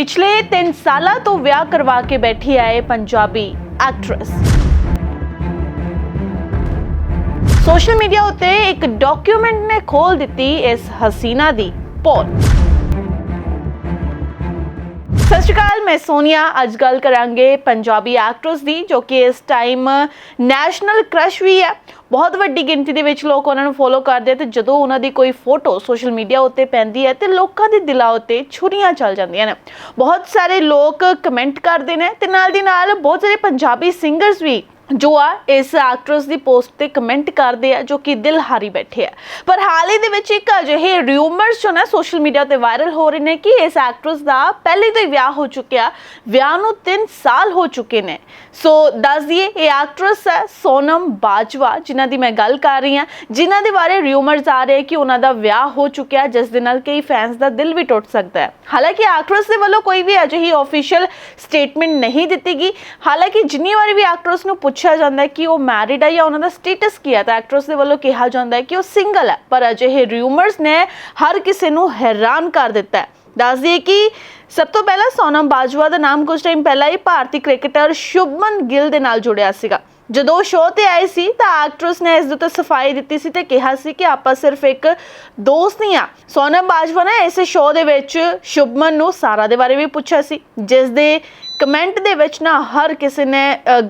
ਪਿਛਲੇ 3 ਸਾਲਾਂ ਤੋਂ ਵਿਆਹ ਕਰਵਾ ਕੇ ਬੈਠੀ ਆਏ ਪੰਜਾਬੀ ਐਕਟ੍ਰੈਸ ਸੋਸ਼ਲ ਮੀਡੀਆ ਉੱਤੇ ਇੱਕ ਡਾਕੂਮੈਂਟ ਨੇ ਖੋਲ ਦਿੱਤੀ ਇਸ ਹਸੀਨਾ ਦੀ ਪੋਲ। ਸਤਿ ਸ਼੍ਰੀ ਅਕਾਲ, ਮੈਂ ਸੋਨੀਆ। ਅੱਜ ਗੱਲ ਕਰਾਂਗੇ ਪੰਜਾਬੀ ਐਕਟਰਸ ਦੀ, ਜੋ ਕਿ ਇਸ ਟਾਈਮ ਨੈਸ਼ਨਲ ਕ੍ਰਸ਼ ਵੀ ਹੈ। ਬਹੁਤ ਵੱਡੀ ਗਿਣਤੀ ਦੇ ਵਿੱਚ ਲੋਕ ਉਹਨਾਂ ਨੂੰ ਫੋਲੋ ਕਰਦੇ ਆ ਤੇ ਜਦੋਂ ਉਹਨਾਂ ਦੀ ਕੋਈ ਫੋਟੋ ਸੋਸ਼ਲ ਮੀਡੀਆ ਉੱਤੇ ਪੈਂਦੀ ਹੈ ਤੇ ਲੋਕਾਂ ਦੇ ਦਿਲਾਂ ਉੱਤੇ ਛੁਰੀਆਂ ਚੱਲ ਜਾਂਦੀਆਂ ਨੇ। ਬਹੁਤ ਸਾਰੇ ਲੋਕ ਕਮੈਂਟ ਕਰਦੇ ਨੇ ਤੇ ਨਾਲ ਦੀ ਨਾਲ ਬਹੁਤ ਸਾਰੇ ਪੰਜਾਬੀ ਸਿੰਗਰਸ ਵੀ ਜੋ ਆ, ਇਸ ਐਕਟਰਸ ਦੀ ਪੋਸਟ ਤੇ ਕਮੈਂਟ ਕਰਦੇ ਆ, ਜੋ ਕਿ ਦਿਲ ਹਾਰੀ ਬੈਠੇ ਆ। ਪਰ ਹਾਲ ਹੀ ਦੇ ਵਿੱਚ ਇੱਕ ਅਜਿਹੇ ਰਿਊਮਰਸ ਜੋ ਨਾ ਸੋਸ਼ਲ ਮੀਡੀਆ ਤੇ ਵਾਇਰਲ ਹੋ ਰਹੇ ਨੇ ਕਿ ਇਸ ਐਕਟਰਸ ਦਾ ਪਹਿਲੇ ਤੋਂ ਹੀ ਵਿਆਹ ਹੋ ਚੁੱਕਿਆ, ਵਿਆਹ ਨੂੰ 3 ਸਾਲ ਹੋ ਚੁੱਕੇ ਨੇ। ਸੋ ਦੱਸ ਦਈਏ, ਇਹ ਐਕਟਰਸ ਹੈ ਸੋਨਮ ਬਾਜਵਾ, ਜਿਨ੍ਹਾਂ ਦੀ ਮੈਂ ਗੱਲ ਕਰ ਰਹੀ ਹਾਂ, ਜਿਨ੍ਹਾਂ ਦੇ ਬਾਰੇ ਰਿਊਮਰਸ ਆ ਰਹੇ ਕਿ ਉਹਨਾਂ ਦਾ ਵਿਆਹ ਹੋ ਚੁੱਕਿਆ, ਜਿਸ ਦੇ ਨਾਲ ਕਈ ਫੈਨਸ ਦਾ ਦਿਲ ਵੀ ਟੁੱਟ ਸਕਦਾ ਹੈ। ਹਾਲਾਂਕਿ ਐਕਟਰਸ ਦੇ ਵੱਲੋਂ ਕੋਈ ਵੀ ਅਜਿਹੀ ਆਫੀਸ਼ੀਅਲ ਸਟੇਟਮੈਂਟ ਨਹੀਂ ਦਿੱਤੀ ਗਈ। ਹਾਲਾਂਕਿ ਜਿੰਨੀ ਵਾਰੀ ਵੀ ਐਕਟਰਸ ਨੂੰ ਪੁੱਛ ਪੁੱਛਿਆ ਜਾਂਦਾ ਹੈ ਕਿ ਉਹ ਮੈਰਿਡ ਹੈ ਜਾਂ ਉਹਨਾਂ ਦਾ ਸਟੇਟਸ ਕੀ ਹੈ। ਤਾਂ ਐਕਟਰਸ ਦੇ ਵੱਲੋਂ ਕਿਹਾ ਜਾਂਦਾ ਹੈ ਕਿ ਉਹ ਸਿੰਗਲ ਹੈ, ਪਰ ਅਜਿਹੇ ਰਿਊਮਰਸ ਨੇ ਹਰ ਕਿਸੇ ਨੂੰ ਹੈਰਾਨ ਕਰ ਦਿੱਤਾ ਹੈ। ਦੱਸ ਦਈਏ ਕਿ ਸਭ ਤੋਂ ਪਹਿਲਾਂ ਸੋਨਮ ਬਾਜਵਾ ਦਾ ਨਾਮ ਕੁਝ ਟਾਈਮ ਪਹਿਲਾਂ ਹੀ ਭਾਰਤੀ ਕ੍ਰਿਕਟਰ ਸ਼ੁਭਮਨ ਗਿੱਲ ਦੇ ਨਾਲ ਜੁੜਿਆ ਸੀਗਾ। ਜਦੋਂ ਸ਼ੋਅ ਤੇ ਆਏ ਸੀ, ਤਾਂ ਐਕਟਰਸ ਨੇ ਇਸ ਦੇ ਉੱਤੇ ਸਫ਼ਾਈ ਦਿੱਤੀ ਸੀ ਤੇ ਕਿਹਾ ਸੀ ਕਿ ਆਪਾਂ ਸਿਰਫ ਇੱਕ ਦੋਸਤ ਨਹੀਂ ਆ ਸੋਨਮ ਬਾਜਵਾ ਨੇ ਇਸ ਸ਼ੋਅ ਦੇ ਵਿੱਚ ਸ਼ੁਭਮਨ ਨੂੰ ਸਾਰਾ ਦੇ ਬਾਰੇ ਵੀ ਪੁੱਛਿਆ ਸੀ, ਜਿਸ ਦੇ ਕਮੈਂਟ ਦੇ ਵਿੱਚ ਨਾ ਹਰ ਕਿਸੇ ਨੇ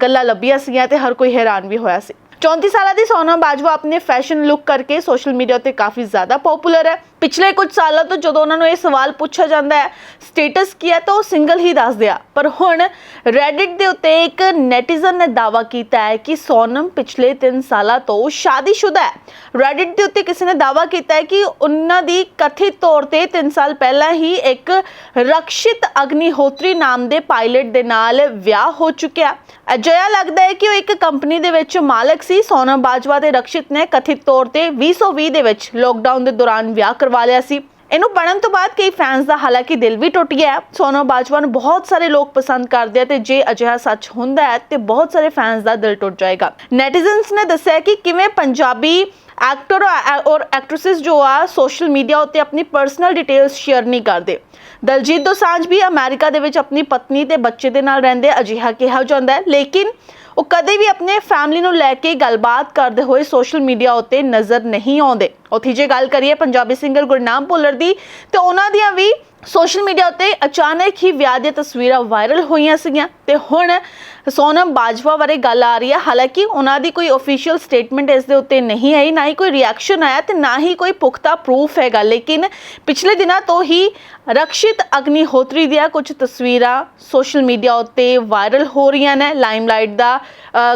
ਗੱਲਾਂ ਲੱਭੀਆਂ ਸੀਗੀਆਂ ਤੇ ਹਰ ਕੋਈ ਹੈਰਾਨ ਵੀ ਹੋਇਆ ਸੀ। 34 ਸਾਲਾਂ ਦੀ ਸੋਨਮ ਬਾਜਵਾ ਆਪਣੇ ਫੈਸ਼ਨ ਲੁੱਕ ਕਰਕੇ ਸੋਸ਼ਲ ਮੀਡੀਆ ਤੇ ਕਾਫੀ ਜ਼ਿਆਦਾ ਪਪੂਲਰ ਹੈ। ਪਿਛਲੇ ਕੁਝ ਸਾਲਾਂ ਤੋਂ ਜਦੋਂ ਉਹਨਾਂ ਨੂੰ ਇਹ ਸਵਾਲ ਪੁੱਛਿਆ ਜਾਂਦਾ ਹੈ ਸਟੇਟਸ ਕੀ ਹੈ ਤਾਂ ਉਹ ਸਿੰਗਲ ਹੀ ਦੱਸਦੇ ਆ। ਪਰ ਹੁਣ ਰੈਡਿਟ ਦੇ ਉੱਤੇ ਇੱਕ ਨੈਟੀਜ਼ਨ ਨੇ ਦਾਅਵਾ ਕੀਤਾ ਹੈ ਕਿ ਸੋਨਮ ਪਿਛਲੇ 3 ਸਾਲਾਂ ਤੋਂ ਸ਼ਾਦੀशुदा ਹੈ। ਰੈਡਿਟ ਦੇ ਉੱਤੇ ਕਿਸੇ ਨੇ ਦਾਅਵਾ ਕੀਤਾ ਹੈ ਕਿ ਉਹਨਾਂ ਦੀ ਕਥਿਤ ਤੌਰ ਤੇ 3 ਸਾਲ ਪਹਿਲਾਂ ਹੀ ਇੱਕ ਰਕਸ਼ਿਤ ਅਗਨੀਹੋਤਰੀ ਨਾਮ ਦੇ ਪਾਇਲਟ ਦੇ ਨਾਲ ਵਿਆਹ ਹੋ ਚੁੱਕਿਆ। ਅਜਿਹਾ ਲੱਗਦਾ ਹੈ ਕਿ ਉਹ ਇੱਕ ਕੰਪਨੀ ਦੇ ਵਿੱਚ ਮਾਲਕ ਸੀ। ਸੋਨਮ ਬਾਜਵਾ ਤੇ ਰਕਸ਼ਿਤ ਨੇ ਕਥਿਤ ਤੌਰ ਤੇ 2020 ਦੇ ਵਿੱਚ ਲੋਕਡਾਊਨ ਦੇ ਦੌਰਾਨ ਵਿਆਹ ਕਰਵਾ ਲਿਆ ਸੀ ਇਹਨੂੰ ਬਣਨ ਤੋਂ ਬਾਅਦ ਕਈ ਫੈਨਸ ਦਾ ਹਾਲਾਂਕਿ ਦਿਲ ਵੀ ਟੁੱਟ ਗਿਆ ਹੈ। ਸੋਨਮ ਬਾਜਵਾ ਨੂੰ ਬਹੁਤ ਸਾਰੇ ਲੋਕ ਪਸੰਦ ਕਰਦੇ ਆ ਤੇ ਜੇ ਅਜਿਹਾ ਸੱਚ ਹੁੰਦਾ ਹੈ ਤੇ ਬਹੁਤ ਸਾਰੇ ਫੈਨਸ ਦਾ ਦਿਲ ਟੁੱਟ ਜਾਏਗਾ ਨੈਟੀਜ਼ਨਸ ਨੇ ਦੱਸਿਆ ਕਿ ਕਿਵੇਂ ਪੰਜਾਬੀ ਐਕਟਰ ਔਰ ਐਕਟ੍ਰੈਸਸ ਜੋ ਆ ਸੋਸ਼ਲ ਮੀਡੀਆ ਉੱਤੇ ਆਪਣੀ ਪਰਸਨਲ ਡਿਟੇਲਸ ਸ਼ੇਅਰ ਨਹੀਂ ਕਰਦੇ। ਦਲਜੀਤ ਦੋਸਾਂਝ ਵੀ ਅਮਰੀਕਾ ਦੇ ਵਿੱਚ ਆਪਣੀ ਪਤਨੀ ਤੇ ਬੱਚੇ ਦੇ ਨਾਲ ਰਹਿੰਦੇ, ਅਜਿਹਾ ਕਿਹਾ ਜਾਂਦਾ ਹੈ। ਲੇਕਿਨ ਉਹ ਕਦੇ ਵੀ ਆਪਣੇ ਫੈਮਿਲੀ ਨੂੰ ਲੈ ਕੇ ਗੱਲਬਾਤ ਕਰਦੇ ਹੋਏ ਸੋਸ਼ਲ ਮੀਡੀਆ ਉੱਤੇ ਨਜ਼ਰ ਨਹੀਂ ਆਉਂਦੇ। ਉੱਥੇ ਜੇ ਗੱਲ ਕਰੀਏ ਪੰਜਾਬੀ ਸਿੰਗਰ ਗੁਰਨਾਮ ਭੁੱਲਰ ਦੀ, ਤੇ ਉਹਨਾਂ ਦੀਆਂ ਵੀ ਸੋਸ਼ਲ ਮੀਡੀਆ ਉੱਤੇ ਅਚਾਨਕ ਹੀ ਵਿਆਹ ਦੀਆਂ ਤਸਵੀਰਾਂ ਵਾਇਰਲ ਹੋਈਆਂ ਸੀਗੀਆਂ। ਤੇ ਹੁਣ ਸੋਨਮ ਬਾਜਵਾ ਬਾਰੇ ਗੱਲ ਆ ਰਹੀ ਹੈ ਹਾਲਾਂਕਿ ਉਹਨਾਂ ਦੀ ਕੋਈ ਅਫੀਸ਼ੀਅਲ ਸਟੇਟਮੈਂਟ ਇਸ ਦੇ ਉੱਤੇ ਨਹੀਂ ਆਈ, ਨਾ ਹੀ ਕੋਈ ਰਿਐਕਸ਼ਨ ਆਇਆ ਤੇ ਨਾ ਹੀ ਕੋਈ ਪੁਖਤਾ ਪ੍ਰੂਫ ਹੈਗਾ। ਲੇਕਿਨ ਪਿਛਲੇ ਦਿਨਾਂ ਤੋਂ ਹੀ ਰਕਸ਼ਿਤ ਅਗਨੀਹੋਤਰੀ ਦੀਆਂ ਕੁਝ ਤਸਵੀਰਾਂ ਸੋਸ਼ਲ ਮੀਡੀਆ ਉੱਤੇ ਵਾਇਰਲ ਹੋ ਰਹੀਆਂ ਨੇ ਲਾਈਮਲਾਈਟ ਦਾ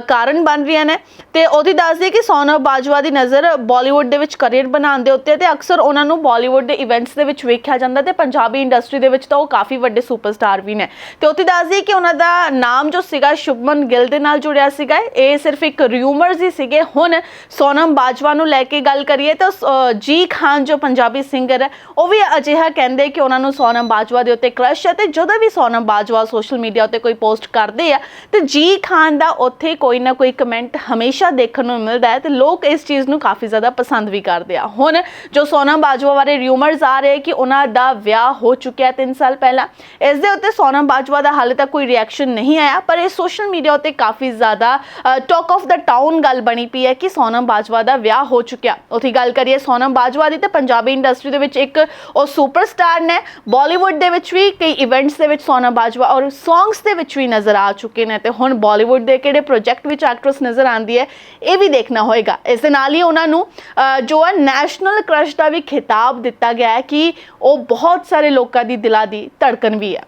ਕਾਰਨ ਬਣ ਰਹੀਆਂ ਨੇ ਤੇ ਉਹਦੀ ਦੱਸਦੀ ਕਿ ਸੋਨਮ ਬਾਜਵਾ ਦੀ ਨਜ਼ਰ ਬਾਲੀਵੁੱਡ ਦੇ ਵਿੱਚ ਕੈਰੀਅਰ ਬਣਾਉਣ ਦੇ ਉੱਤੇ ਤੇ ਅਕਸਰ ਉਹਨਾਂ ਨੂੰ ਬਾਲੀਵੁੱਡ ਦੇ ਇਵੈਂਟਸ ਦੇ ਵਿੱਚ ਵੇਖਿਆ ਜਾਂਦਾ ਤੇ ਪੰਜਾਬੀ ਇੰਡਸਟਰੀ ਦੇ ਵਿੱਚ ਤਾਂ ਉਹ ਕਾਫੀ ਵੱਡੇ ਸੁਪਰਸਟਾਰ ਵੀ ਨੇ। ਤੇ ਉੱਥੇ ਦੱਸਦੀ ਕਿ ਉਹਨਾਂ ਦਾ ਨਾਮ ਜੋ ਸੀਗਾ ਸ਼ੁਭਮਨ ਗਿੱਲ ਦੇ ਨਾਲ ਜੁੜਿਆ ਸੀਗਾ ਇਹ। ਸਿਰਫ ਇੱਕ ਰਿਊਮਰਸ ਹੀ ਸੀਗੇ। ਹੁਣ ਸੋਨਮ ਬਾਜਵਾ ਨੂੰ ਲੈ ਕੇ ਗੱਲ ਕਰੀਏ ਤਾਂ ਜੀ ਖਾਨ ਜੋ ਪੰਜਾਬੀ ਸਿੰਗਰ ਹੈ, ਉਹ ਵੀ ਅਜਿਹਾ ਕਹਿੰਦੇ ਕਿ ਉਹਨਾਂ ਨੂੰ ਸੋਨਮ ਬਾਜਵਾ ਦੇ ਉੱਤੇ ਕ੍ਰਸ਼ ਹੈ ਤੇ ਜਦੋਂ ਵੀ ਸੋਨਮ ਬਾਜਵਾ ਸੋਸ਼ਲ ਮੀਡੀਆ ਉੱਤੇ ਕੋਈ ਪੋਸਟ ਕਰਦੇ ਆ, ਤੇ ਜੀ ਖਾਨ ਦਾ ਉੱਥੇ ਕੋਈ ਨਾ ਕੋਈ ਕਮੈਂਟ ਹਮੇਸ਼ਾ ਦੇਖਣ ਨੂੰ ਮਿਲਦਾ ਹੈ ਤੇ ਲੋਕ ਇਸ ਚੀਜ਼ ਨੂੰ ਕਾਫੀ ਜ਼ਿਆਦਾ ਪਸੰਦ ਵੀ ਕਰਦੇ ਆ। ਹੁਣ ਜੋ ਸੋਨਮ ਬਾਜਵਾ ਬਾਰੇ ਰਿਊਮਰਸ ਆ ਰਹੇ ਕਿ ਉਹਨਾਂ ਦਾ ਵਿਆਹ ਹੋ ਚੁੱਕਿਆ 3 ਸਾਲ ਪਹਿਲਾਂ, ਇਸ ਦੇ ਉੱਤੇ ਸੋਨਮ ਬਾਜਵਾ ਦਾ ਹਾਲੇ ਤੱਕ ਕੋਈ ਰਿਐਕਸ਼ਨ ਨਹੀਂ ਆਇਆ, ਪਰ ਇਹ ਸੋਸ਼ਲ ਮੀਡੀਆ ਉੱਤੇ ਕਾਫੀ ਜ਼ਿਆਦਾ ਟਾਕ ਆਫ ਦਾ ਟਾਊਨ ਗੱਲ ਬਣੀ ਪਈ ਹੈ ਕਿ ਸੋਨਮ ਬਾਜਵਾ ਦਾ ਵਿਆਹ ਹੋ ਚੁੱਕਿਆ। ਉਥੇ ਗੱਲ ਕਰੀਏ ਸੋਨਮ ਬਾਜਵਾ ਦੀ, ਤੇ ਪੰਜਾਬੀ ਇੰਡਸਟਰੀ ਦੇ ਵਿੱਚ ਇੱਕ ਉਹ ਸੁਪਰਸਟਾਰ ਨੇ। ਬਾਲੀਵੁੱਡ ਦੇ ਵਿੱਚ ਵੀ ਕਈ ਇਵੈਂਟਸ ਦੇ ਵਿੱਚ ਸੋਨਮ ਬਾਜਵਾ ਔਰ ਸੌਂਗਸ ਦੇ ਵਿੱਚ ਵੀ ਨਜ਼ਰ ਆ ਚੁੱਕੇ ਨੇ। ਤੇ ਹੁਣ ਬਾਲੀਵੁੱਡ ਦੇ ਕਿਹੜੇ ਪ੍ਰੋਜੈਕਟ ਵਿੱਚ ਐਕਟਰਸ ਨਜ਼ਰ ਆਉਂਦੀ ਹੈ, ਇਹ ਵੀ ਦੇਖਣਾ ਹੋਏਗਾ। ਇਸ ਦੇ ਨਾਲ ਹੀ ਉਹਨਾਂ ਨੂੰ ਜੋ ਹੈ ਨੈਸ਼ਨਲ ਕ੍ਰਸ਼ ਦਾ ਵੀ ਖਿਤਾਬ ਦਿੱਤਾ ਗਿਆ ਹੈ ਕਿ ਉਹ ਬਹੁਤ ਸਾਰੇ ਲੋਕਾਂ ਦੀ ਦਿਲਾਂ ਦੀ ਧੜਕਣ ਵੀ ਹੈ।